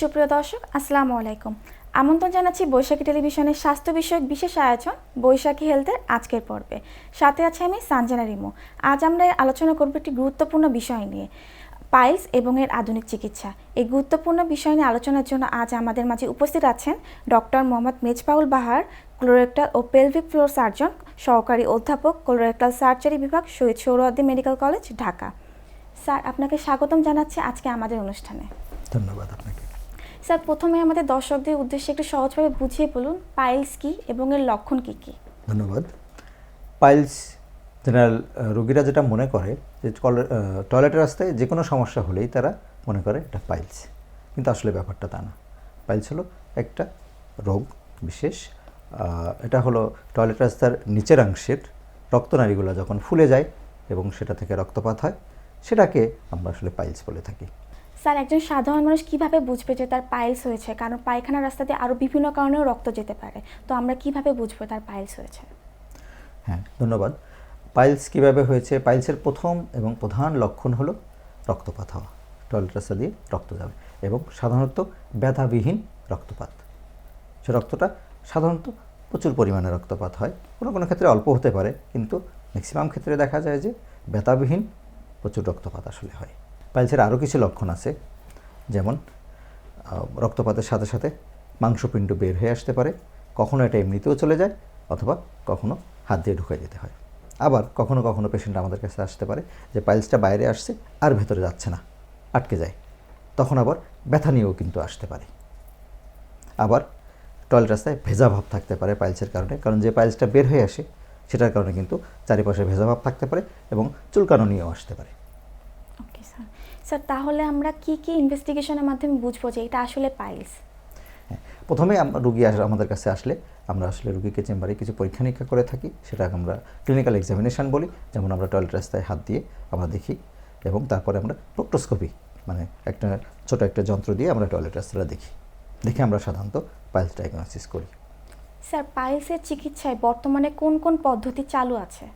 সুপ্রিয় দর্শক, আসসালামু আলাইকুম। আমন্ত্রণ জানাচ্ছি বৈশাখী টেলিভিশনের স্বাস্থ্য বিষয়ক বিশেষ আয়োজন বৈশাখী হেলথের আজকের পর্বে। সাথে আছে আমি সানজানা রিমু। আজ আমরা আলোচনা করব একটি গুরুত্বপূর্ণ বিষয় নিয়ে, পাইলস এবং এর আধুনিক চিকিৎসা। এই গুরুত্বপূর্ণ বিষয় নিয়ে আলোচনার জন্য আজ আমাদের মাঝে উপস্থিত আছেন ডক্টর মোহাম্মদ মেজপাউল বাহার ক্লোরেক্টাল ও পেলভিক ফ্লোর সার্জন সহকারী অধ্যাপক ক্লোরেক্টাল সার্জারি বিভাগ, Shahid Suhrawardy medical college, Dhaka. Sir, আপনাকে স্বাগতম জানাচ্ছি আজকে আমাদের অনুষ্ঠানে। ধন্যবাদ আপনাকে। স্যার, প্রথমে আমাদের দর্শকদের উদ্দেশ্যে একটু সহজভাবে বুঝিয়ে বলুন পাইলস কি এবং এর লক্ষণ কি কি? ধন্যবাদ। পাইলস জেনারেল রোগীরা যেটা মনে করে যে টয়লেটের রাস্তায় যে কোনো সমস্যা হলেই তারা মনে করে এটা পাইলস কিন্তু আসলে ব্যাপারটা তা না। পাইলস হলো একটা রোগ বিশেষ। এটা হলো টয়লেট রাস্তার নিচের অংশের রক্তনালীগুলো যখন ফুলে যায় এবং সেটা থেকে রক্তপাত হয়, সেটাকে আমরা আসলে পাইলস বলে থাকি। স্যার, একজন সাধারণ মানুষ কীভাবে বুঝবে যে তার পাইলস হয়েছে? কারণ পায়খানা রাস্তাতে আরও বিভিন্ন কারণেও রক্ত যেতে পারে। তো আমরা কীভাবে বুঝব তার পাইলস হয়েছে? হ্যাঁ ধন্যবাদ। পাইলস কীভাবে হয়েছে? পাইলসের প্রথম এবং প্রধান লক্ষণ হলো রক্তপাত হওয়া। টয়লেট রাস্তা দিয়ে রক্ত যাবে এবং সাধারণত ব্যথাবিহীন রক্তপাত। সে রক্তটা সাধারণত প্রচুর পরিমাণে রক্তপাত হয়। কোনো কোনো ক্ষেত্রে অল্প হতে পারে, কিন্তু ম্যাক্সিমাম ক্ষেত্রে দেখা যায় যে ব্যথাবিহীন প্রচুর রক্তপাত আসলে হয়। পাইলসের আরও কিছু লক্ষণ আছে। যেমন রক্তপাতের সাথে সাথে মাংসপিণ্ড বের হয়ে আসতে পারে, কখনো এটা এমনিতেও চলে যায় অথবা কখনো হাত দিয়ে ঢুকাই যেতে হয়। আবার কখনো কখনো পেশেন্ট আমাদের কাছে আসতে পারে যে পাইলসটা বাইরে আসছে আর ভেতরে যাচ্ছে না, আটকে যায়। তখন আবার ব্যথা নিয়েও কিন্তু আসতে পারে। আবার টয়লেট রাস্তায় ভেজা ভাব থাকতে পারে পাইলসের কারণে, কারণ যে পাইলসটা বের হয়ে আসে সেটার কারণে কিন্তু চারিপাশে ভেজা ভাব থাকতে পারে এবং চুলকানো নিয়েও আসতে পারে। স্যার তাহলে আমরা কি কি ইনভেস্টিগেশনের মাধ্যমে বুঝব যে এটা আসলে পাইলস হ্যাঁ প্রথমে আমরা রুগী আমাদের কাছে আসলে আমরা আসলে রুগীকে চেম্বারে কিছু পরীক্ষা নিরীক্ষা করে থাকি সেটা আমরা ক্লিনিক্যাল এক্সামিনেশন বলি। যেমন আমরা টয়লেট রাস্তায় হাত দিয়ে আমরা দেখি এবং তারপরে আমরা প্রোক্টোস্কোপি মানে একটা ছোট একটা যন্ত্র দিয়ে আমরা টয়লেট রাস্তাটা দেখি। দেখে আমরা সাধারণত পাইলস ডায়াগনোসিস করি। স্যার পাইলসের চিকিৎসায় বর্তমানে কোন কোন পদ্ধতি চালু আছে?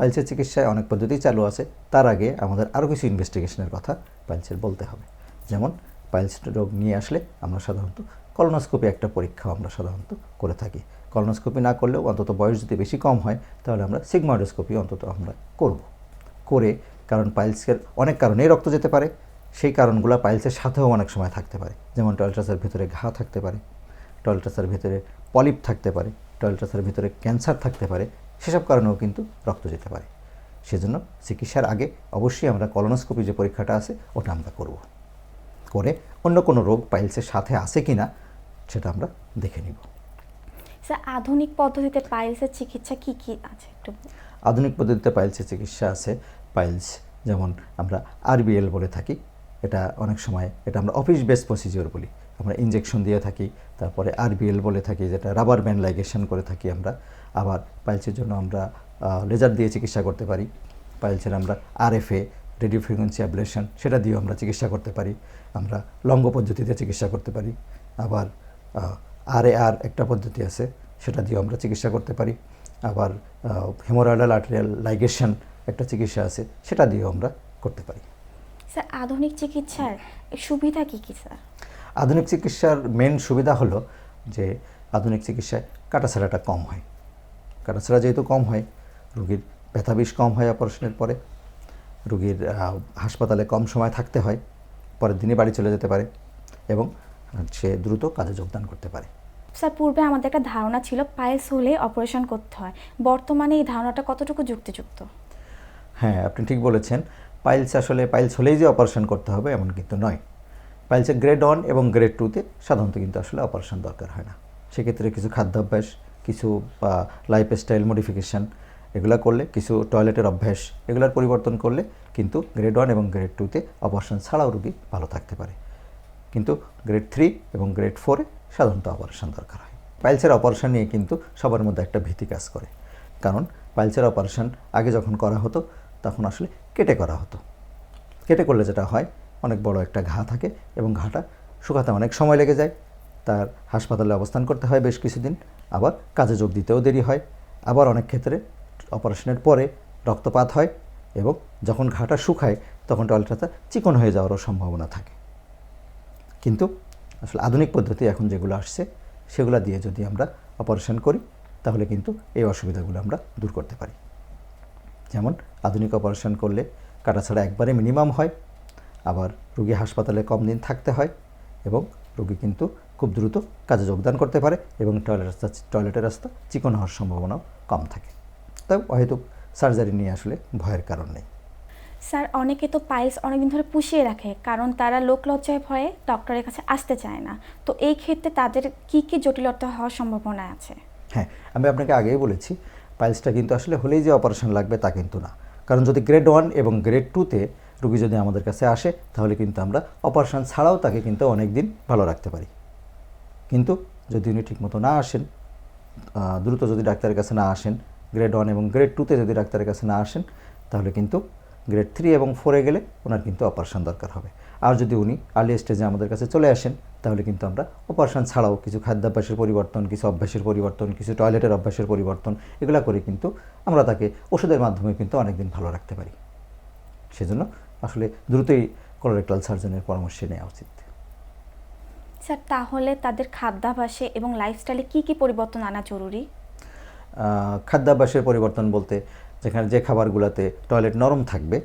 পাইলসের চিকিৎসায় অনেক পদ্ধতি চালু আছে। তার আগে আমাদের আরও কিছু ইনভেস্টিগেশনের কথা পাইলসের বলতে হবে। যেমন পাইলস রোগ নিয়ে আসলে আমরা সাধারণত কলোনোস্কোপি একটা পরীক্ষা আমরা সাধারণত করে থাকি। কলোনোস্কোপি না করলেও অন্তত বয়স যদি বেশি কম হয়, তাহলে আমরা সিগময়েডোস্কোপি অন্তত আমরা করব। করে কারণ পাইলসের অনেক কারণেই রক্ত যেতে পারে, সেই কারণগুলো পাইলসের সাথেও অনেক সময় থাকতে পারে। যেমন টয়লেটাসের ভেতরে ঘা থাকতে পারে টয়লেটাসের ভেতরে পলিপ থাকতে পারে টয়লেটাসের ভেতরে ক্যান্সার থাকতে পারে সেসব কারণেও কিন্তু রক্ত যেতে পারে। সেজন্য চিকিৎসার আগে অবশ্যই আমরা কলোনোস্কোপি যে পরীক্ষাটা আছে ওটা আমরা করব। করে অন্য কোনো রোগ পাইলসের সাথে আছে কি না সেটা আমরা দেখে নিব। স্যার আধুনিক পদ্ধতিতে পাইলসের চিকিৎসা কি কি আছে একটু আধুনিক পদ্ধতিতে পাইলসের চিকিৎসা আছে। পাইলস যেমন আমরা আরবিএল বলে থাকি এটা অনেক সময় এটা আমরা অফিস বেস প্রসিজিওর বলি। আমরা ইনজেকশন দিয়ে থাকি তারপরে আরবিএল বলে থাকি যেটা রাবার ব্যান্ড লাইগেশন করে থাকি আমরা। আবার পাইলসের জন্য আমরা লেজার দিয়ে চিকিৎসা করতে পারি। পাইলসের আমরা আরএফএ রেডিও ফ্রিকোয়েন্সি অ্যাবলেশন সেটা দিয়েও আমরা চিকিৎসা করতে পারি। আমরা লঙ্গ পদ্ধতিতে চিকিৎসা করতে পারি। আবার আর এ আর একটা পদ্ধতি আছে সেটা দিয়েও আমরা চিকিৎসা করতে পারি। আবার হেমোরয়েডাল আর্টেরিয়াল লাইগেশন একটা চিকিৎসা আছে সেটা দিয়েও আমরা করতে পারি। স্যার আধুনিক চিকিৎসার সুবিধা কি কি স্যার? আধুনিক চিকিৎসার মেন সুবিধা হলো যে আধুনিক চিকিৎসায় কাটাছাড়াটা কম হয়। কাটাছাড়া যেহেতু কম হয় রুগীর ব্যথা বিষ কম হয় অপারেশনের পরে রুগীর হাসপাতালে কম সময় থাকতে হয় পরের দিনই বাড়ি চলে যেতে পারে এবং সে দ্রুত কাজে যোগদান করতে পারে। স্যার পূর্বে আমাদের একটা ধারণা ছিল পায়েস হলে অপারেশন করতে হয়। বর্তমানে এই ধারণাটা কতটুকু যুক্তিযুক্ত? হ্যাঁ আপনি ঠিক বলেছেন। পাইলস আসলে পাইলস হলেই যে অপারেশন করতে হবে এমন কিন্তু নয়। পাইলসের গ্রেড ওয়ান এবং গ্রেড টুতে সাধারণত কিন্তু আসলে অপারেশন দরকার হয় না। সেক্ষেত্রে কিছু খাদ্যাভ্যাস কিছু লাইফস্টাইল মডিফিকেশান এগুলো করলে, কিছু টয়লেটের অভ্যাস এগুলোর পরিবর্তন করলে কিন্তু গ্রেড ওয়ান এবং গ্রেড টুতে অপারেশন ছাড়াও রুগী ভালো থাকতে পারে। কিন্তু গ্রেড থ্রি এবং গ্রেড ফোরে সাধারণত অপারেশন দরকার হয়। পাইলসের অপারেশন নিয়ে কিন্তু সবার মধ্যে একটা ভীতি কাজ করে। কারণ পাইলসের অপারেশন আগে যখন করা হতো, তখন আসলে কেটে করা হতো। কেটে করলে যেটা হয়, অনেক বড় একটা ঘা থাকে এবং ঘাটা শুকাতে অনেক সময় লেগে যায়। তার হাসপাতালে অবস্থান করতে হয় বেশ কিছুদিন। আবার কাজে যোগ দিতেও দেরি হয়। আবার অনেক ক্ষেত্রে অপারেশনের পরে রক্তপাত হয় এবং যখন ঘাটা শুকায়, তখন টয়লেটটা চিকন হয়ে যাওয়ারও সম্ভাবনা থাকে। কিন্তু আসলে আধুনিক পদ্ধতি এখন যেগুলো আসছে, সেগুলো দিয়ে যদি আমরা অপারেশন করি, তাহলে কিন্তু এই অসুবিধাগুলো আমরা দূর করতে পারি। যেমন আধুনিক অপারেশন করলে কাটাছাড়া একবারে মিনিমাম হয়, আবার রুগী হাসপাতালে কম দিন থাকতে হয় এবং রুগী কিন্তু খুব দ্রুত কাজে যোগদান করতে পারে এবং টয়লেট রাস্তা টয়লেটের রাস্তা চিকন হওয়ার সম্ভাবনাও কম থাকে। তাই হয়তো সার্জারি নিয়ে আসলে ভয়ের কারণ নেই। স্যার অনেকে তো পাইলস অনেকদিন ধরে পুষিয়ে রাখে কারণ তারা লোক লজ্জায় ভয়ে ডক্টরের কাছে আসতে চায় না। তো এই ক্ষেত্রে তাদের কি কি জটিলতা হওয়ার সম্ভাবনা আছে? হ্যাঁ আমি আপনাকে আগেই বলেছি পাইলসটা কিন্তু আসলে হলেই যে অপারেশন লাগবে তা কিন্তু না। কারণ যদি গ্রেড ওয়ান এবং গ্রেড টুতে রুগী যদি আমাদের কাছে আসে তাহলে কিন্তু আমরা অপারেশন ছাড়াও তাকে কিন্তু অনেক দিন ভালো রাখতে পারি। কিন্তু যদি উনি ঠিকমতো না আসেন দ্রুত যদি ডাক্তারের কাছে না আসেন গ্রেড ওয়ান এবং গ্রেড টুতে যদি ডাক্তারের কাছে না আসেন, তাহলে কিন্তু গ্রেড থ্রি এবং ফোরে গেলে ওনার কিন্তু অপারেশন দরকার হবে। আর যদি উনি আর্লি স্টেজে আমাদের কাছে চলে আসেন, তাহলে কিন্তু আমরা অপারেশন ছাড়াও কিছু খাদ্যাভ্যাসের পরিবর্তন, কিছু অভ্যাসের পরিবর্তন, কিছু টয়লেটের অভ্যাসের পরিবর্তন, এগুলো করে কিন্তু আমরা তাকে ওষুধের মাধ্যমে কিন্তু অনেকদিন ভালো রাখতে পারি। সেজন্য আসলে দ্রুতই কোলোরেক্টাল সার্জনের পরামর্শ নেওয়া উচিত। স্যার তাহলে তাদের খাদ্যাভ্যাসে এবং লাইফস্টাইলে কি কি পরিবর্তন আনা জরুরি? খাদ্যাভ্যাসের পরিবর্তন বলতে যেখানে যে খাবারগুলোতে টয়লেট নরম থাকবে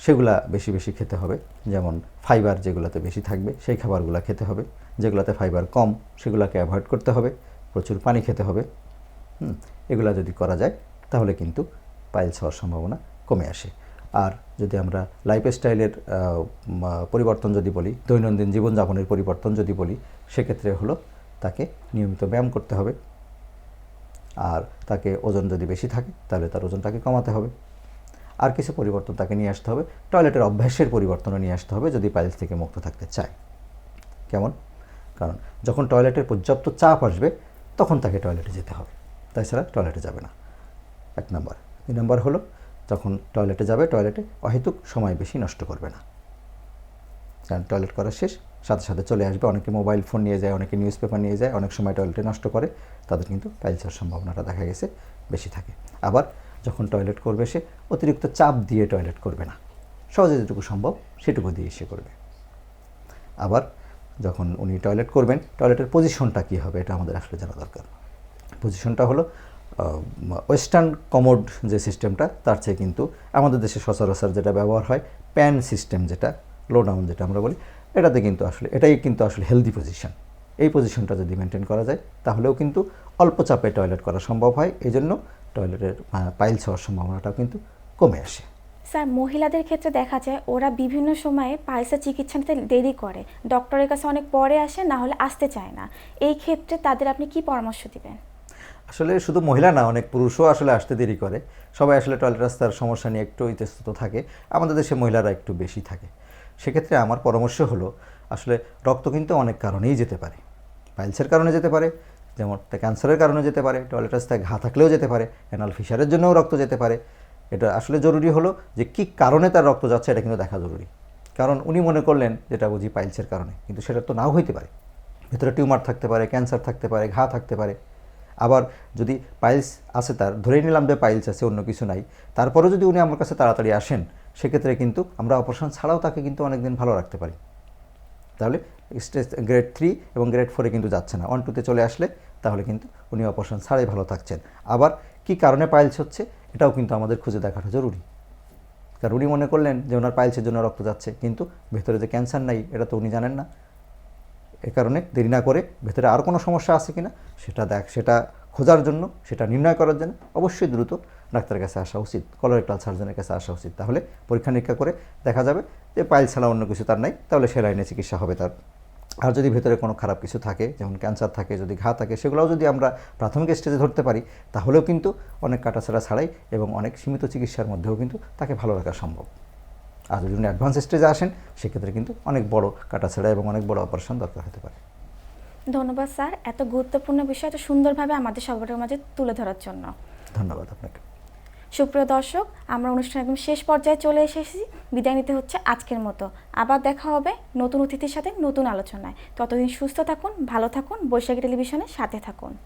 সেগুলা বেশি বেশি খেতে হবে। যেমন ফাইবার যেগুলোতে বেশি থাকবে সেই খাবারগুলো খেতে হবে। যেগুলোতে ফাইবার কম সেগুলোকে অ্যাভয়েড করতে হবে। প্রচুর পানি খেতে হবে। হুম, এগুলা যদি করা যায় তাহলে কিন্তু পাইলস হওয়ার সম্ভাবনা কমে আসে। আর যদি আমরা লাইফস্টাইলের পরিবর্তন যদি বলি, দৈনন্দিন জীবনযাপনের পরিবর্তন যদি বলি, সেক্ষেত্রে হলো তাকে নিয়মিত ব্যায়াম করতে হবে। আর তাকে ওজন যদি বেশি থাকে, তাহলে তার ওজনটাকে কমাতে হবে। আর কিছু পরিবর্তন তাকে নিয়ে আসতে হবে। টয়লেটের অভ্যাসের পরিবর্তনও নিয়ে আসতে হবে যদি পাইলস থেকে মুক্ত থাকতে চায়। কেমন? কারণ যখন টয়লেটের পর্যাপ্ত চাপ আসবে, তখন তাকে টয়লেটে যেতে হবে। তাছাড়া টয়লেটে যাবে না। এক নম্বর। দুই নম্বর হলো যখন টয়লেটে যাবে টয়লেটে অহেতুক সময় বেশি নষ্ট করবে না। কারণ টয়লেট করা শেষ, সাথে সাথে চলে আসবে, অনেকে মোবাইল ফোন নিয়ে যায়, অনেকে নিউজ পেপার নিয়ে যায়, অনেক সময় টয়লেটে নষ্ট করে, তাদের কিন্তু পাইলসের সম্ভাবনাটা দেখা গেছে, বেশি থাকে। আবার যখন টয়লেট করবে সে, অতিরিক্ত চাপ দিয়ে টয়লেট করবে না। সহজে যেটুকু সম্ভব, সেটুকু দিয়ে সে করবে। আবার যখন উনি টয়লেট করবেন টয়লেটের পজিশনটা কী হবে, এটা আমাদের আসলে জানা দরকার। পজিশনটা হলো ওয়েস্টার্ন কমোড যে সিস্টেমটা তার চেয়ে কিন্তু আমাদের দেশে সচরাচর যেটা ব্যবহার হয় প্যান সিস্টেম যেটা লো ডাউন যেটা আমরা বলি, এটাতে কিন্তু আসলে, এটাই কিন্তু আসলে হেলদি পজিশন এই পজিশনটা যদি মেনটেন করা যায়, তাহলেও কিন্তু অল্প চাপে টয়লেট করা সম্ভব হয়। এই জন্য টয়লেটের পাইলস হওয়ার সম্ভাবনাটাও কিন্তু কমে আসে। স্যার, মহিলাদের ক্ষেত্রে দেখা যায়, ওরা বিভিন্ন সময়ে পাইলসের চিকিৎসা নিতে দেরি করে। ডক্টরের কাছে অনেক পরে আসে, না হলে আসতে চায় না। এই ক্ষেত্রে তাদের আপনি কি পরামর্শ দিবেন? আসলে শুধু মহিলা না, অনেক পুরুষও আসলে আসতে দেরি করে। সবাই আসলে টয়লেট রাস্তার সমস্যা নিয়ে একটু ইতস্তত থাকে। আমাদের দেশে মহিলারা একটু বেশি থাকে। সেক্ষেত্রে আমার পরামর্শ হলো, আসলে রক্ত কিন্তু অনেক কারণেই যেতে পারে। পাইলসের কারণে যেতে পারে, যেমন ক্যান্সারের কারণে যেতে পারে টয়লেট রাস্তায় ঘা থাকলেও যেতে পারে অ্যানাল ফিশারের জন্যও রক্ত যেতে পারে। এটা আসলে জরুরি হলো যে কী কারণে তার রক্ত যাচ্ছে এটা কিন্তু দেখা জরুরি। কারণ উনি মনে করলেন, যেটা বুঝি পাইলসের কারণে, কিন্তু সেটা তো নাও হইতে পারে। ভেতরে টিউমার থাকতে পারে, ক্যান্সার থাকতে পারে, ঘা থাকতে পারে। আবার যদি পাইলস আছে তার, ধরেই নিলাম যে পাইলস আছে, অন্য কিছু নাই, তারপরেও যদি উনি আমার কাছে তাড়াতাড়ি আসেন, সেক্ষেত্রে কিন্তু আমরা অপারেশন ছাড়াও তাকে কিন্তু অনেকদিন ভালো রাখতে পারি। তাহলে স্টেজ গ্রেড থ্রি এবং গ্রেড ফোরে কিন্তু যাচ্ছে না। ওয়ান টুতে চলে আসলে তাহলে কিন্তু উনি অপারেশন ছাড়াই ভালো থাকছেন। আবার কি কারণে পাইলস হচ্ছে, এটাও কিন্তু আমাদের খুঁজে দেখাটা জরুরি। কারণ উনি মনে করলেন যে ওনার পাইলসের জন্য রক্ত যাচ্ছে, কিন্তু ভেতরে যে ক্যান্সার নাই, এটা তো উনি জানেন না। এ কারণে দেরি না করে ভেতরে আর কোনো সমস্যা আছে কিনা সেটা দেখ, সেটা খোঁজার জন্য, সেটা নির্ণয় করার জন্য অবশ্যই দ্রুত ডাক্তারের কাছে আসা উচিত কলোরেক্টাল সার্জনের কাছে আসা উচিত। তাহলে পরীক্ষা নিরীক্ষা করে দেখা যাবে যে পাইল ছাড়া অন্য কিছু তার নাই, তাহলে সে লাইনে চিকিৎসা হবে তার। আর যদি ভেতরে কোনো খারাপ কিছু থাকে, যেমন ক্যান্সার থাকে, যদি ঘা থাকে, সেগুলোও যদি আমরা প্রাথমিক স্টেজে ধরতে পারি, তাহলেও কিন্তু অনেক কাটাছাড়া ছাড়াই এবং অনেক সীমিত চিকিৎসার মধ্যেও কিন্তু তাকে ভালো রাখা সম্ভব। আর যদি উনি অ্যাডভান্স স্টেজে আসেন সেক্ষেত্রে কিন্তু অনেক বড় কাটাছাড়া এবং অনেক বড় অপারেশন দরকার হতে পারে। ধন্যবাদ স্যার। এত গুরুত্বপূর্ণ বিষয় এত সুন্দরভাবে আমাদের সবার মাঝে তুলে ধরার জন্য। ধন্যবাদ আপনাকে। সুপ্রিয় দর্শক আমরা অনুষ্ঠান একদম শেষ পর্যায়ে চলে এসেছি। বিদায় নিতে হচ্ছে আজকের মতো। আবার দেখা হবে নতুন অতিথির সাথে নতুন আলোচনায়। ততদিন সুস্থ থাকুন ভালো থাকুন। বৈশাখী টেলিভিশনের সাথে থাকুন।